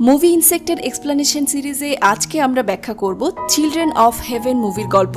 Movie ইনসেক্টের explanation সিরিজে আজকে আমরা ব্যাখ্যা করব চিলড্রেন অফ হেভেন মুভির গল্প।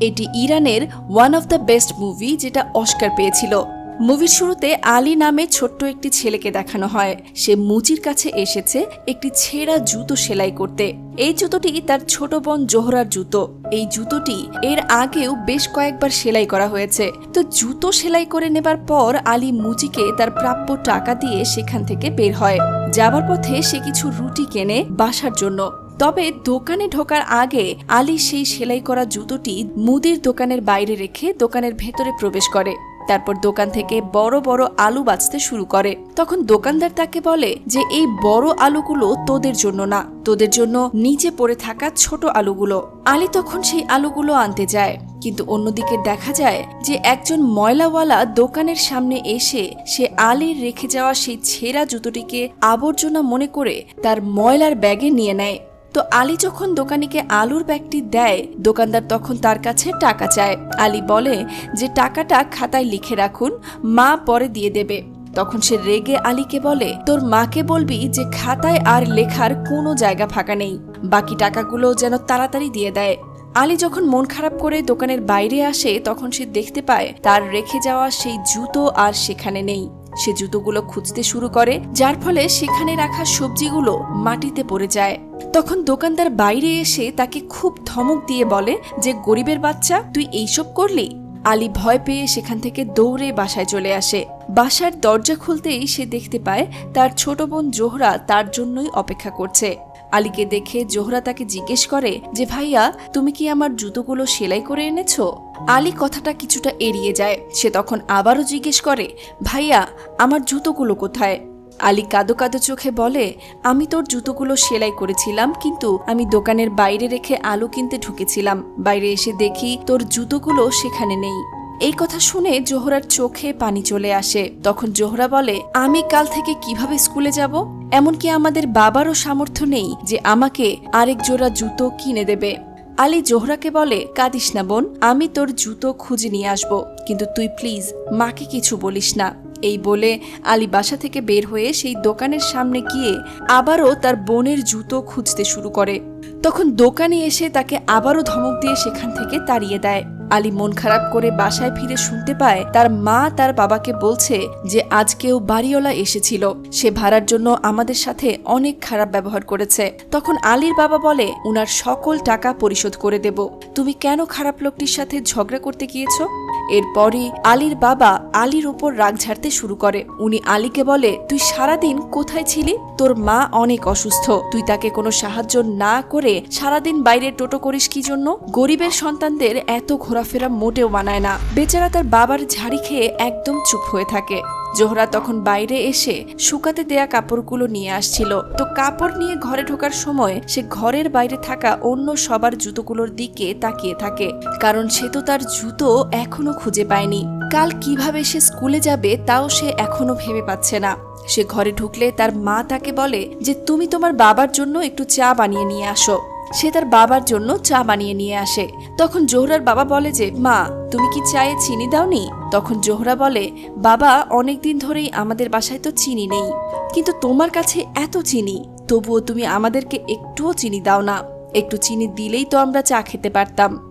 এটি ইরানের one of the best movie যেটা অস্কার পেয়েছিল। মুভির শুরুতে আলী নামে ছোট্ট একটি ছেলেকে দেখানো হয়। সে মুচির কাছে এসেছে একটি ছেঁড়া জুতো সেলাই করতে। এই জুতোটি তার ছোট বোন জোহরার জুতো। এই জুতোটি এর আগেও বেশ কয়েকবার সেলাই করা হয়েছে। তো জুতো সেলাই করে নেবার পর আলী মুচিকে তার প্রাপ্য টাকা দিয়ে সেখান থেকে বের হয়। যাবার পথে সে কিছু রুটি কেনে বাসার জন্য। তবে দোকানে ঢোকার আগে আলী সেই সেলাই করা জুতোটি মুদির দোকানের বাইরে রেখে দোকানের ভেতরে প্রবেশ করে। তারপর দোকান থেকে বড় বড় আলু বাঁচতে শুরু করে। তখন দোকানদার তাকে বলে যে, এই বড় আলুগুলো তোদের জন্য না। তোদের জন্য নিচে পড়ে থাকা ছোট আলুগুলো। আলী তখন সেই আলুগুলো আনতে যায়। কিন্তু অন্যদিকে দেখা যায় যে, একজন ময়লাওয়ালা দোকানের সামনে এসে সে আলীর রেখে যাওয়া সেই ছেঁড়া জুতোটিকে আবর্জনা মনে করে তার ময়লার ব্যাগে নিয়ে নেয়। তো আলী যখন দোকানিকে আলুর ব্যাগটি দেয়, দোকানদার তখন তার কাছে টাকা চায়। আলী বলে যে টাকাটা খাতায় লিখে রাখুন, মা পরে দিয়ে দেবে। তখন সে রেগে আলীকে বলে, তোর মাকে বলবি যে খাতায় আর লেখার কোনো জায়গা ফাঁকা নেই। বাকি টাকাগুলো যেন তাড়াতাড়ি দিয়ে দেয়। আলী যখন মন খারাপ করে দোকানের বাইরে আসে, তখন সে দেখতে পায় তার রেখে যাওয়া সেই জুতো আর সেখানে নেই। সে জুতোগুলো খুঁজতে শুরু করে, যার ফলে সেখানে রাখা সবজিগুলো মাটিতে পড়ে যায়। তখন দোকানদার বাইরে এসে তাকে খুব ধমক দিয়ে বলে যে, গরিবের বাচ্চা, তুই এইসব করলি? আলী ভয় পেয়ে সেখান থেকে দৌড়ে বাসায় চলে আসে। বাসার দরজা খুলতেই সে দেখতে পায়, তার ছোট বোন জোহরা তার জন্যই অপেক্ষা করছে। আলীকে দেখে জোহরা তাকে জিজ্ঞেস করে যে, ভাইয়া, তুমি কি আমার জুতোগুলো সেলাই করে এনেছো? আলী কথাটা কিছুটা এড়িয়ে যায়। সে তখন আবারও জিজ্ঞেস করে, ভাইয়া, আমার জুতোগুলো কোথায়? আলী কাদো কাদো চোখে বলে, আমি তোর জুতোগুলো সেলাই করেছিলাম, কিন্তু আমি দোকানের বাইরে রেখে আলু কিনতে ঢুকেছিলাম। বাইরে এসে দেখি তোর জুতোগুলো সেখানে নেই। এই কথা শুনে জোহরার চোখে পানি চলে আসে। তখন জোহরা বলে, আমি কাল থেকে কীভাবে স্কুলে যাব? এমনকি আমাদের বাবারও সামর্থ্য নেই যে আমাকে আরেক জোড়া জুতো কিনে দেবে। আলী জোহরাকে বলে, কাঁদিস না বোন, আমি তোর জুতো খুঁজে নিয়ে আসব। কিন্তু তুই প্লিজ মাকে কিছু বলিস না। এই বলে আলী বাসা থেকে বের হয়ে সেই দোকানের সামনে গিয়ে আবারও তার বোনের জুতো খুঁজতে শুরু করে। তখন দোকানে এসে তাকে আবারও ধমক দিয়ে সেখান থেকে তাড়িয়ে দেয়। আলী মন খারাপ করে বাসায় ফিরে শুনতে পায় তার মা তার বাবাকে বলছে যে আজ কেউ বাড়িওয়ালা এসেছিল। সে ভাড়ার জন্য আমাদের সাথে অনেক খারাপ ব্যবহার করেছে। তখন আলীর বাবা বলে, উনার সকল টাকা পরিশোধ করে দেব। তুমি কেন খারাপ লোকটির সাথে ঝগড়া করতে গিয়েছো? এরপরই আলীর বাবা আলীর উপর রাগ ঝাড়তে শুরু করে। উনি আলীকে বলে, তুই সারাদিন কোথায় ছিলি? তোর মা অনেক অসুস্থ। তুই তাকে কোনো সাহায্য না করে সারাদিন বাইরে টোটো করিস কি জন্য? গরিবের সন্তানদের এত ঘোরাফেরা মোটেও মানায় না। বেচারা তার বাবার ঝাড়ি খেয়ে একদম চুপ হয়ে থাকে। জোহরা তখন বাইরে এসে শুকাতে দেয়া কাপড়গুলো নিয়ে আসছিল। তো কাপড় নিয়ে ঘরে ঢোকার সময় সে ঘরের বাইরে থাকা অন্য সবার জুতোগুলোর দিকে তাকিয়ে থাকে, কারণ সে তো তার জুতো এখনও খুঁজে পায়নি। কাল কীভাবে সে স্কুলে যাবে তাও সে এখনও ভেবে পাচ্ছে না। সে ঘরে ঢুকলে তার মা তাকে বলে যে, তুমি তোমার বাবার জন্য একটু চা বানিয়ে নিয়ে আসো। সে তার বাবার জন্য চা বানিয়ে নিয়ে আসে। তখন জোহরার বাবা বলে যে, মা, তুমি কি চায়ে চিনি দাওনি? তখন জোহরা বলে, বাবা, অনেকদিন ধরেই আমাদের বাসায় তো চিনি নেই। কিন্তু তোমার কাছে এত চিনি, তবুও তুমি আমাদেরকে একটুও চিনি দাও না। একটু চিনি দিলেই তো আমরা চা খেতে পারতাম।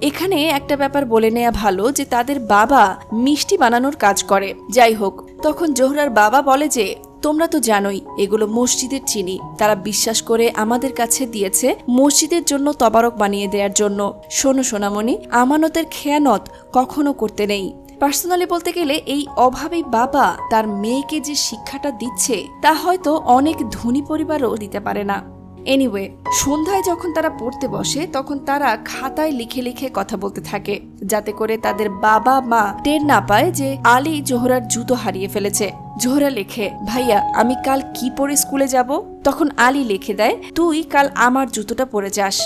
এখানে একটা ব্যাপার বলে নেওয়া ভালো যে, তাদের বাবা মিষ্টি বানানোর কাজ করে। যাই হোক, তখন জোহরার বাবা বলে যে তোমরা তো জানোই, এগুলো মসজিদের চিনি। তারা বিশ্বাস করে আমাদের কাছে দিয়েছে মসজিদের জন্য তবারক বানিয়ে দেওয়ার জন্য। শোনো সোনামণি, আমানতের খেয়ানত কখনো করতে নেই। পার্সোনালি বলতে গেলে এই অভাবী বাবা তার মেয়েকে যে শিক্ষাটা দিচ্ছে, তা হয়তো অনেক ধনী পরিবারও দিতে পারে না। এনিওয়ে সন্ধ্যায় যখন তারা পড়তে বসে, তখন তারা খাতায় লিখে লিখে কথা বলতে থাকে, যাতে করে তাদের বাবা মা টের না পায় যে আলী জোহরার জুতো হারিয়ে ফেলেছে। জোহরা লেখে, ভাইয়া, আমি কাল কি পরে স্কুলে যাব? তখন আলী লিখে দেয়, তুই কাল আমার জুতোটা পরে যাস।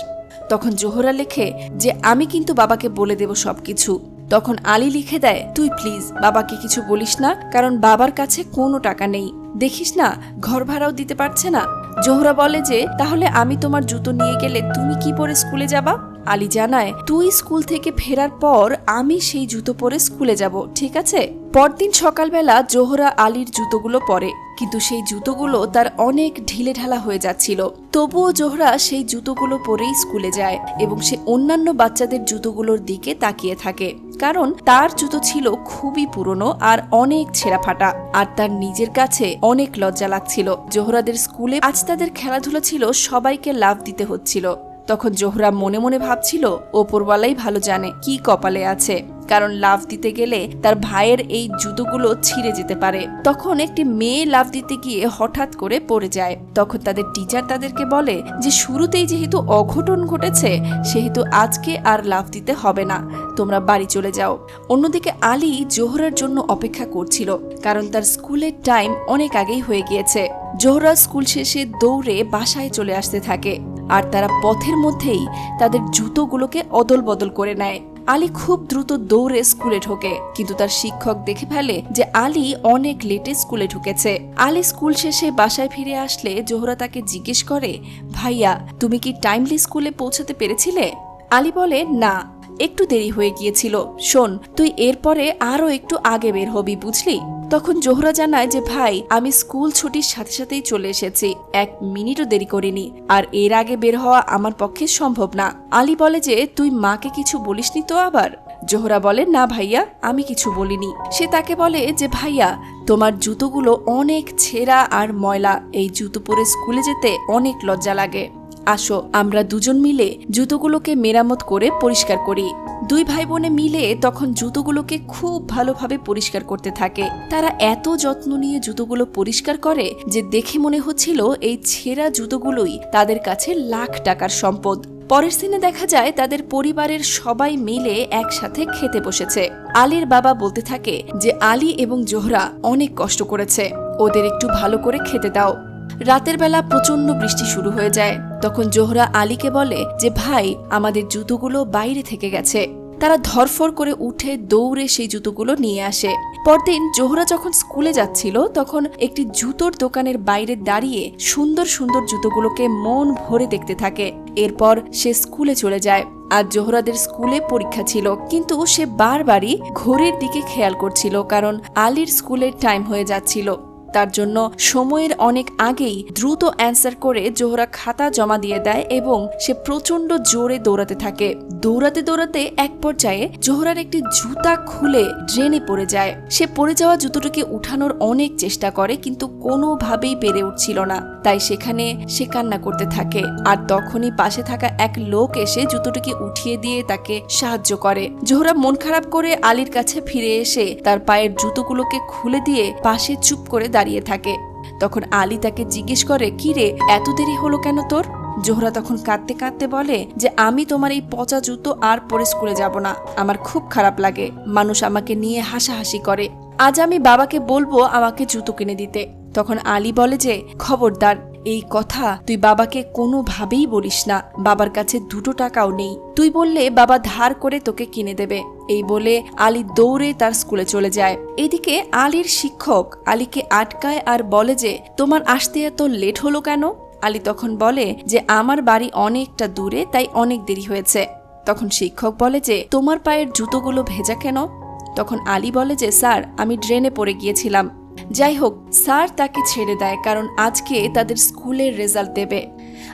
তখন জোহরা লেখে, যে আমি কিন্তু বাবাকে বলে দেব সবকিছু। তখন আলী লিখে দেয়, তুই প্লিজ বাবাকে কিছু বলিস না, কারণ বাবার কাছে কোনো টাকা নেই। দেখিস না, ঘর ভাড়াও দিতে পারছে না। জোহরা বলে যে, তাহলে আমি তোমার জুতো নিয়ে গেলে তুমি কি পরে স্কুলে যাবা? আলী জানায়, তুই স্কুল থেকে ফেরার পর আমি সেই জুতো পরে স্কুলে যাব, ঠিক আছে? পরদিন সকালবেলা জোহরা আলীর জুতোগুলো পরে। কিন্তু সেই জুতোগুলো তার অনেক ঢিলে ঢালা হয়ে যাচ্ছিল। তবুও জোহরা সেই জুতোগুলো পরেই স্কুলে যায় এবং সে অন্যান্য বাচ্চাদের জুতোগুলোর দিকে তাকিয়ে থাকে। কারণ তার জুতো ছিল খুবই পুরনো আর অনেক ছেঁড়া ফাটা। আর তার নিজের কাছে অনেক লজ্জা লাগছিল। জোহরাদের স্কুলে আজ তাদের খেলাধুলা ছিল সবাইকে লাভ দিতে হচ্ছিল। তখন জোহরা মনে মনে ভাবছিল, ওপরওয়ালাই ভালো জানে কি কপালে আছে। কারণ লাভ দিতে গেলে তার ভাইয়ের এই জুতোগুলো ছিঁড়ে যেতে পারে। তখন একটি মেয়ে লাভ দিতে গিয়ে হঠাৎ করে পড়ে যায়। তখন তাদের টিচার তাদেরকে বলে যে, শুরুতেই যেহেতু অঘটন ঘটেছে, সেহেতু আজকে আর লাভ দিতে হবে না। তোমরা বাড়ি চলে যাও। অন্যদিকে আলী জোহরার জন্য অপেক্ষা করছিল, কারণ তার স্কুলের টাইম অনেক আগেই হয়ে গিয়েছে। জোহরা স্কুল শেষে দৌড়ে বাসায় চলে আসতে থাকে, আর তারা পথের মধ্যেই তাদের জুতোগুলোকে অদল বদল করে নেয়। আলী খুব দ্রুত দৌড়ে স্কুলে ঢোকে, কিন্তু তার শিক্ষক দেখে ফেলে যে আলী অনেক লেটে স্কুলে ঢুকেছে। আলী স্কুল শেষে বাসায় ফিরে আসলে জোহরা তাকে জিজ্ঞেস করে, ভাইয়া, তুমি কি টাইমলি স্কুলে পৌঁছাতে পেরেছিলে? আলী বলে, না, একটু দেরি হয়ে গিয়েছিল। শোন, তুই এরপরে আরও একটু আগে বের হবি, বুঝলি? তখন জোহরা জানায় যে, ভাই, আমি স্কুল ছুটির সাথে সাথেই চলে এসেছি। এক মিনিটও দেরি করিনি। আর এর আগে বের হওয়া আমার পক্ষে সম্ভব না। আলী বলে যে, তুই মাকে কিছু বলিসনি তো আবার? জোহরা বলে, না ভাইয়া, আমি কিছু বলিনি। সে তাকে বলে যে, ভাইয়া, তোমার জুতোগুলো অনেক ছেঁড়া আর ময়লা। এই জুতো পরে স্কুলে যেতে অনেক লজ্জা লাগে। আসো, আমরা দুজন মিলে জুতোগুলোকে মেরামত করে পরিষ্কার করি। দুই ভাই বোনে মিলে তখন জুতোগুলোকে খুব ভালোভাবে পরিষ্কার করতে থাকে। তারা এত যত্ন নিয়ে জুতোগুলো পরিষ্কার করে যে দেখে মনে হচ্ছিল এই ছেঁড়া জুতোগুলোই তাদের কাছে লাখ টাকার সম্পদ। পরের দিনে দেখা যায় তাদের পরিবারের সবাই মিলে একসাথে খেতে বসেছে। আলীর বাবা বলতে থাকে যে, আলী এবং জোহরা অনেক কষ্ট করেছে। ওদের একটু ভালো করে খেতে দাও। রাতের বেলা প্রচণ্ড বৃষ্টি শুরু হয়ে যায়। তখন জোহরা আলীকে বলে যে, ভাই, আমাদের জুতোগুলো বাইরে থেকে গেছে। তারা ধরফর করে উঠে দৌড়ে সেই জুতোগুলো নিয়ে আসে। পরদিন জোহরা যখন স্কুলে যাচ্ছিল, তখন একটি জুতোর দোকানের বাইরে দাঁড়িয়ে সুন্দর সুন্দর জুতোগুলোকে মন ভরে দেখতে থাকে। এরপর সে স্কুলে চলে যায়। আর জোহরাদের স্কুলে পরীক্ষা ছিল, কিন্তু সে বারবারই ঘড়ির দিকে খেয়াল করছিল, কারণ আলীর স্কুলের টাইম হয়ে যাচ্ছিল। তার জন্য সময়ের অনেক আগেই দ্রুত অ্যান্সার করে জোহরা খাতা জমা দিয়ে দেয় এবং সে প্রচণ্ড জোরে দৌড়াতে থাকে। দৌড়াতে দৌড়াতে এক পর্যায়ে জোহরার একটি জুতা খুলে ড্রেনে পড়ে যায়। সে পড়ে যাওয়া জুতোটিকে উঠানোর অনেক চেষ্টা করে কিন্তু কোনোভাবেই পেরে উঠছিল না। তাই সেখানে সে কান্না করতে থাকে। আর তখনই পাশে থাকা এক লোক এসে জুতোটিকে উঠিয়ে দিয়ে তাকে সাহায্য করে। জোহরা মন খারাপ করে আলীর কাছে ফিরে এসে তার পায়ের জুতোগুলোকে খুলে দিয়ে পাশে চুপ করে দাঁড়িয়ে থাকে। তখন আলী তাকে জিজ্ঞেস করে, কি রে, এত দেরি হলো কেন তোর? জোহরা তখন কাঁদতে কাঁদতে বলে, যে আমি তোমার এই পচা জুতো আর পরে স্কুলে যাব না। আমার খুব খারাপ লাগে। মানুষ আমাকে নিয়ে হাসাহাসি করে। আজ আমি বাবাকে বলব আমাকে জুতো কিনে দিতে। তখন আলী বলে যে, খবরদার, এই কথা তুই বাবাকে কোনোভাবেই বলিস না। বাবার কাছে দুটো টাকাও নেই। তুই বললে বাবা ধার করে তোকে কিনে দেবে। এই বলে আলী দৌড়ে তার স্কুলে চলে যায়। এদিকে আলীর শিক্ষক আলীকে আটকায় আর বলে যে, তোমার আসতে এত লেট হলো কেন? আলী তখন বলে যে, আমার বাড়ি অনেকটা দূরে, তাই অনেক দেরি হয়েছে। তখন শিক্ষক বলে যে, তোমার পায়ের জুতোগুলো ভেজা কেন? তখন আলী বলে যে, স্যার, আমি ড্রেনে পড়ে গিয়েছিলাম। যাই হোক, স্যার তাকে ছেড়ে দেয়, কারণ আজকে তাদের স্কুলের রেজাল্ট দেবে।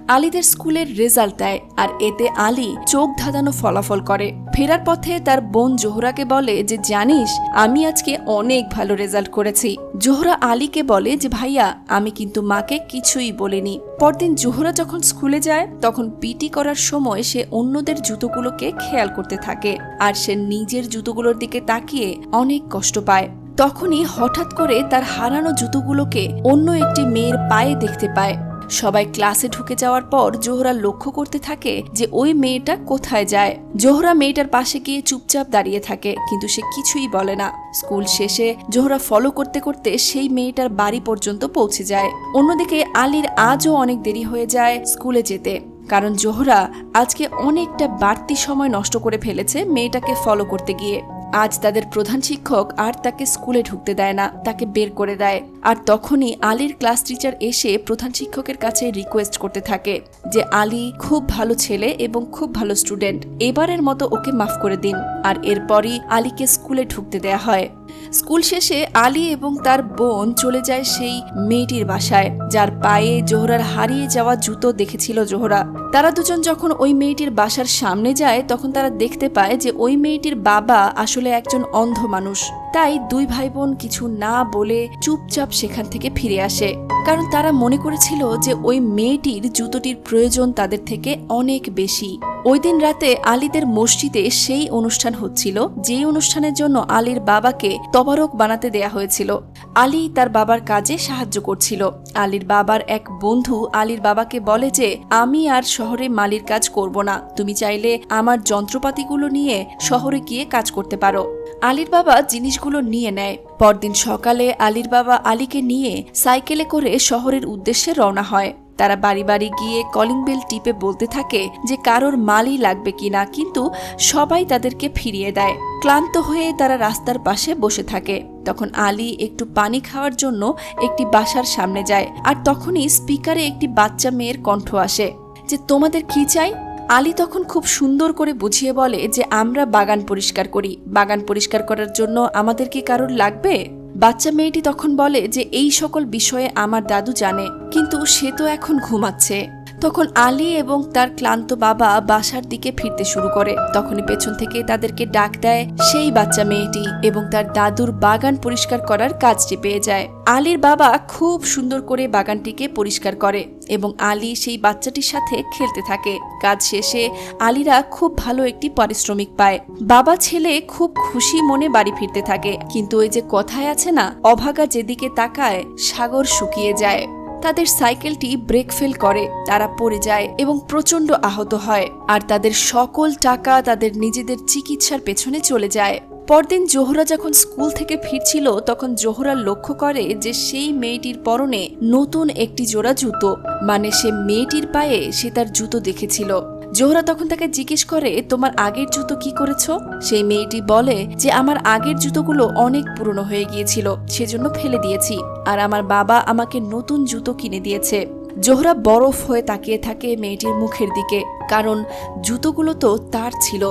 আলীদের স্কুলের রেজাল্ট দেয় আর এতে আলী চোখ ধাঁধানো ফলাফল করে। ফেরার পথে তার বোন জোহরাকে বলে যে, জানিস, আমি আজকে অনেক ভালো রেজাল্ট করেছি। জোহরা আলীকে বলে যে, ভাইয়া, আমি কিন্তু মাকে কিছুই বলিনি। পরদিন জোহরা যখন স্কুলে যায়, তখন পিটি করার সময় সে অন্যদের জুতোগুলোকে খেয়াল করতে থাকে আর সে নিজের জুতোগুলোর দিকে তাকিয়ে অনেক কষ্ট পায়। তখনই হঠাৎ করে তার হারানো জুতোগুলোকে অন্য একটি মেয়ের পায়ে দেখতে পায়। সবাই ক্লাসে ঢুকে যাওয়ার পর জোহরা লক্ষ্য করতে থাকে যে ওই মেয়েটা কোথায় যায়। জোহরা মেয়েটার পাশে গিয়ে চুপচাপ দাঁড়িয়ে থাকে, কিন্তু সে কিছুই বলে না। স্কুল শেষে জোহরা ফলো করতে করতে সেই মেয়েটার বাড়ি পর্যন্ত পৌঁছে যায়। অন্যদিকে আলীর আজও অনেক দেরি হয়ে যায় স্কুলে যেতে। কারণ জোহরা আজকে অনেকটা বাড়তি সময় নষ্ট করে ফেলেছে মেয়েটাকে ফলো করতে গিয়ে। আজ তাদের প্রধান শিক্ষক আর তাকে স্কুলে ঢুকতে দেয় না, তাকে বের করে দেয়। আর তখনই আলীর ক্লাস টিচার এসে প্রধান শিক্ষকের কাছে রিকোয়েস্ট করতে থাকে যে আলী খুব ভালো ছেলে এবং খুব ভালো স্টুডেন্ট এবারের মতো ওকে মাফ করে দিন। আর এরপরই আলীকে স্কুলে ঢুকতে দেয়া হয়। স্কুল শেষে আলী এবং তার বোন চলে যায় সেই মেয়েটির বাসায়, যার পায়ে জোহরার হারিয়ে যাওয়া জুতো দেখেছিল জোহরা। তারা দুজন যখন ওই মেয়েটির বাসার সামনে যায়, তখন তারা দেখতে পায় যে ওই মেয়েটির বাবা আসলে একজন অন্ধ মানুষ। তাই দুই ভাই বোন কিছু না বলে চুপচাপ সেখান থেকে ফিরে আসে। কারণ তারা মনে করেছিল যে ওই মেয়েটির জুতোটির প্রয়োজন তাদের থেকে অনেক বেশি। ওই দিন রাতে আলীদের মসজিদে সেই অনুষ্ঠান হচ্ছিল যেই অনুষ্ঠানের জন্য আলীর বাবাকে তবারক বানাতে দেয়া হয়েছিল। আলী তার বাবার কাজে সাহায্য করছিল। আলীর বাবার এক বন্ধু আলীর বাবাকে বলে যে, আমি আর শহরে মালির কাজ করব না। তুমি চাইলে আমার যন্ত্রপাতিগুলো নিয়ে শহরে গিয়ে কাজ করতে পারো আলীর বাবা জিনিসগুলো নিয়ে নেয়। পরদিন সকালে আলীর বাবা আলীকে নিয়ে সাইকেলে করে শহরের উদ্দেশ্যে রওনা হয়। তারা বাড়ি বাড়ি গিয়ে কলিং বেল টিপে বলতে থাকে যে কারোর মালই লাগবে কিনা, কিন্তু সবাই তাদেরকে ফিরিয়ে দেয়। ক্লান্ত হয়ে তারা রাস্তার পাশে বসে থাকে। তখন আলী একটু পানি খাওয়ার জন্য একটি বাসার সামনে যায় আর তখনই স্পিকারে একটি বাচ্চা মেয়ের কণ্ঠ আসে। যে তোমাদের কি চাই? আলী তখন খুব সুন্দর করে বুঝিয়ে বলে যে, আমরা বাগান পরিষ্কার করি। বাগান পরিষ্কার করার জন্য আমাদের কি কারোর লাগবে? বাচ্চা মেয়েটি তখন বলে যে, এই সকল বিষয়ে আমার দাদু জানে, কিন্তু সে তো এখন ঘুমাচ্ছে। তখন আলী এবং তার ক্লান্ত বাবা বাসার দিকে ফিরতে শুরু করে। তখনই পেছন থেকে তাদেরকে ডাক দেয় সেই বাচ্চা মেয়েটি এবং তার দাদুর বাগান পরিষ্কার করার কাজটি পেয়ে যায়। আলীর বাবা খুব সুন্দর করে বাগানটিকে পরিষ্কার করে এবং আলী সেই বাচ্চাটির সাথে খেলতে থাকে। কাজ শেষে আলীরা খুব ভালো একটি পারিশ্রমিক পায়। বাবা ছেলে খুব খুশি মনে বাড়ি ফিরতে থাকে, কিন্তু ওই যে কথায় আছে না, অভাগা যেদিকে তাকায় সাগর শুকিয়ে যায়। তাদের সাইকেলটি ব্রেক ফেল করে, তারা পড়ে যায় এবং প্রচণ্ড আহত হয়। আর তাদের সকল টাকা তাদের নিজেদের চিকিৎসার পেছনে চলে যায়। পরদিন জোহরা যখন স্কুল থেকে ফিরছিল, তখন জোহরা লক্ষ্য করে যে সেই মেয়েটির পরনে নতুন একটি জোড়া জুতো মানে সে মেয়েটির পায়ে সে তার জুতো দেখেছিল। জোহরা তখন তাকে জিজ্ঞেস করে, তোমার আগের জুতো কি করেছ? সেই মেয়েটি বলে যে, আমার আগের জুতোগুলো অনেক পুরনো হয়ে গিয়েছিল, সেজন্য ফেলে দিয়েছি। আর আমার বাবা আমাকে নতুন জুতো কিনে দিয়েছে। জোহরা বরফ হয়ে তাকিয়ে থাকে মেয়েটির মুখের দিকে, কারণ জুতোগুলো তো তার ছিল।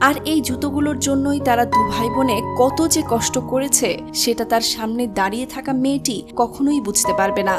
আর এই জুতোগুলোর জন্যই তারা দু ভাই বোনে কত যে কষ্ট করেছে, সেটা তার সামনে দাঁড়িয়ে থাকা মেয়েটি কখনোই বুঝতে পারবে না।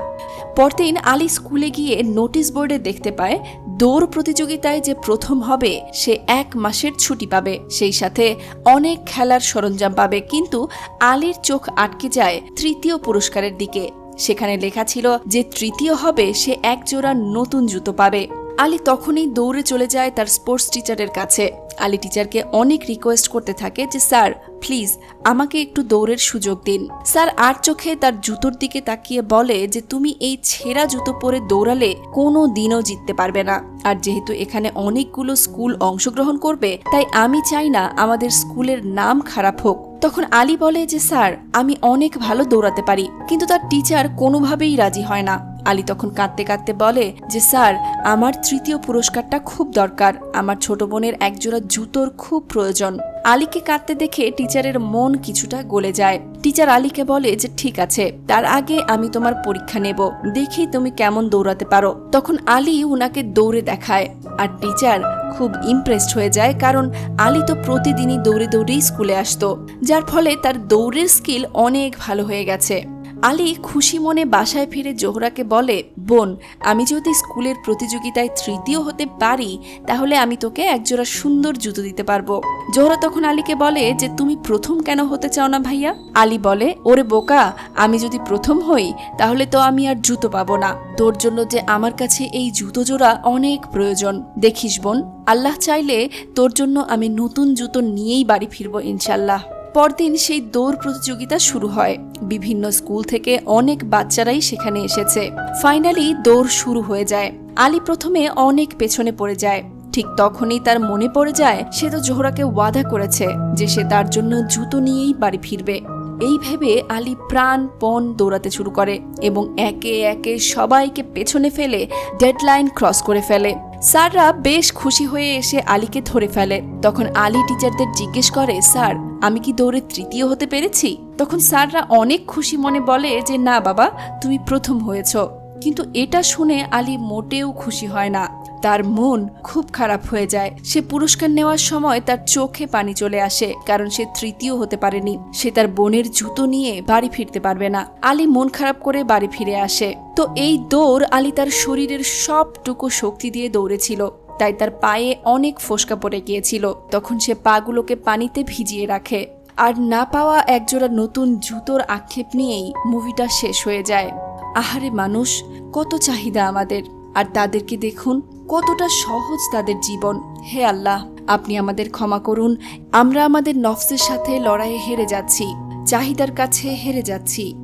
পরদিন আলী স্কুলে গিয়ে নোটিশ বোর্ডে দেখতে পায় দৌড় প্রতিযোগিতায় যে প্রথম হবে, সে এক মাসের ছুটি পাবে। সেই সাথে অনেক খেলার সরঞ্জাম পাবে, কিন্তু আলীর চোখ আটকে যায় তৃতীয় পুরস্কারের দিকে। সেখানে লেখা ছিল যে তৃতীয় হবে, সে এক জোড়া নতুন জুতো পাবে। আলী তখনই দৌড়ে চলে যায় তার স্পোর্টস টিচারের কাছে। আলী টিচারকে অনেক রিকোয়েস্ট করতে থাকে যে, স্যার প্লিজ আমাকে একটু দৌড়ের সুযোগ দিন। স্যার আর চোখে তার জুতোর দিকে তাকিয়ে বলে যে, তুমি এই ছেঁড়া জুতো পরে দৌড়ালে কোনো দিনও জিততে পারবে না। আর যেহেতু এখানে অনেকগুলো স্কুল অংশগ্রহণ করবে, তাই আমি চাই না আমাদের স্কুলের নাম খারাপ হোক। তখন আলী বলে যে, স্যার, আমি অনেক ভালো দৌড়াতে পারি, কিন্তু তার টিচার কোনোভাবেই রাজি হয় না। আলী তখন কাঁদতে কাঁদতে বলে যে, স্যার, আমার তৃতীয় পুরস্কারটা খুব দরকার। আমার ছোট বোনের একজোড়া জুতোর খুব প্রয়োজন। আলীকে কাঁদতে দেখে টিচারের মন কিছুটা গলে যায়। টিচার আলীকে বলে যে, ঠিক আছে, তার আগে আমি তোমার পরীক্ষা নেব। দেখি তুমি কেমন দৌড়াতে পারো। তখন আলী উনাকে দৌড়ে দেখায়। আর টিচার খুব ইমপ্রেসড হয়ে যায়, কারণ আলী তো প্রতিদিনই দৌড়ে দৌড়েই স্কুলে আসতো, যার ফলে তার দৌড়ের স্কিল অনেক ভালো হয়ে গেছে। আলী খুশি মনে বাসায় ফিরে জোহরাকে বলে, বোন, আমি যদি স্কুলের প্রতিযোগিতায় তৃতীয় হতে পারি, তাহলে আমি তোকে একজোড়া সুন্দর জুতো দিতে পারব। জোহরা তখন আলীকে বলে, যে তুমি প্রথম কেন হতে চাও না ভাইয়া? আলী বলে, ওরে বোকা, আমি যদি প্রথম হই, তাহলে তো আমি আর জুতো পাবো না। তোর জন্য যে আমার কাছে এই জুতো জোড়া অনেক প্রয়োজন। দেখিস বোন, আল্লাহ চাইলে তোর জন্য আমি নতুন জুতো নিয়েই বাড়ি ফিরবো ইনশাল্লাহ। পরদিন সেই দৌড় প্রতিযোগিতা শুরু হয়। বিভিন্ন স্কুল থেকে অনেক বাচ্চারাই সেখানে এসেছে। ফাইনালি দৌড় শুরু হয়ে যায়। আলী প্রথমে অনেক পেছনে পড়ে যায়। ঠিক তখনই তার মনে পড়ে যায়, সে তো জোহরাকে ওয়াদা করেছে যে সে তার জন্য জুতো নিয়েই বাড়ি ফিরবে। এই ভেবে আলী প্রাণ পণ দৌড়াতে শুরু করে এবং একে একে সবাইকে পেছনে ফেলে ডেডলাইন ক্রস করে ফেলে। স্যাররা বেশ খুশি হয়ে এসে আলীকে ধরে ফেলে। তখন আলী টিচারদের জিজ্ঞেস করে, স্যার আমি কি দৌড়ে তৃতীয় হতে পেরেছি? তখন স্যাররা অনেক খুশি মনে বলে যে, না বাবা, তুমি প্রথম হয়েছ। কিন্তু এটা শুনে আলী মোটেও খুশি হয় না। তার মন খুব খারাপ হয়ে যায়। সে পুরস্কার নেওয়ার সময় তার চোখে পানি চলে আসে, কারণ সে তৃতীয় হতে পারেনি। সে তার বোনের জুতো নিয়ে বাড়ি ফিরতে পারবে না। আলী মন খারাপ করে বাড়ি ফিরে আসে। তো এই দৌড় আলী তার শরীরের সবটুকু শক্তি দিয়ে দৌড়েছিল। তাই তার পায়ে অনেক ফোসকা পড়ে গিয়েছিল। তখন সে পাগুলোকে পানিতে ভিজিয়ে রাখে। আর না পাওয়া একজোড়া নতুন জুতোর আক্ষেপ নিয়েই মুভিটা শেষ হয়ে যায়। আহারে মানুষ, কত চাহিদা আমাদের। আর তাদেরকে দেখুন, কতটা সহজ তাদের জীবন। হে আল্লাহ, আপনি আমাদের ক্ষমা করুন। আমরা আমাদের নফসের সাথে লড়াইয়ে হেরে যাচ্ছি। চাহিদার কাছে হেরে যাচ্ছি।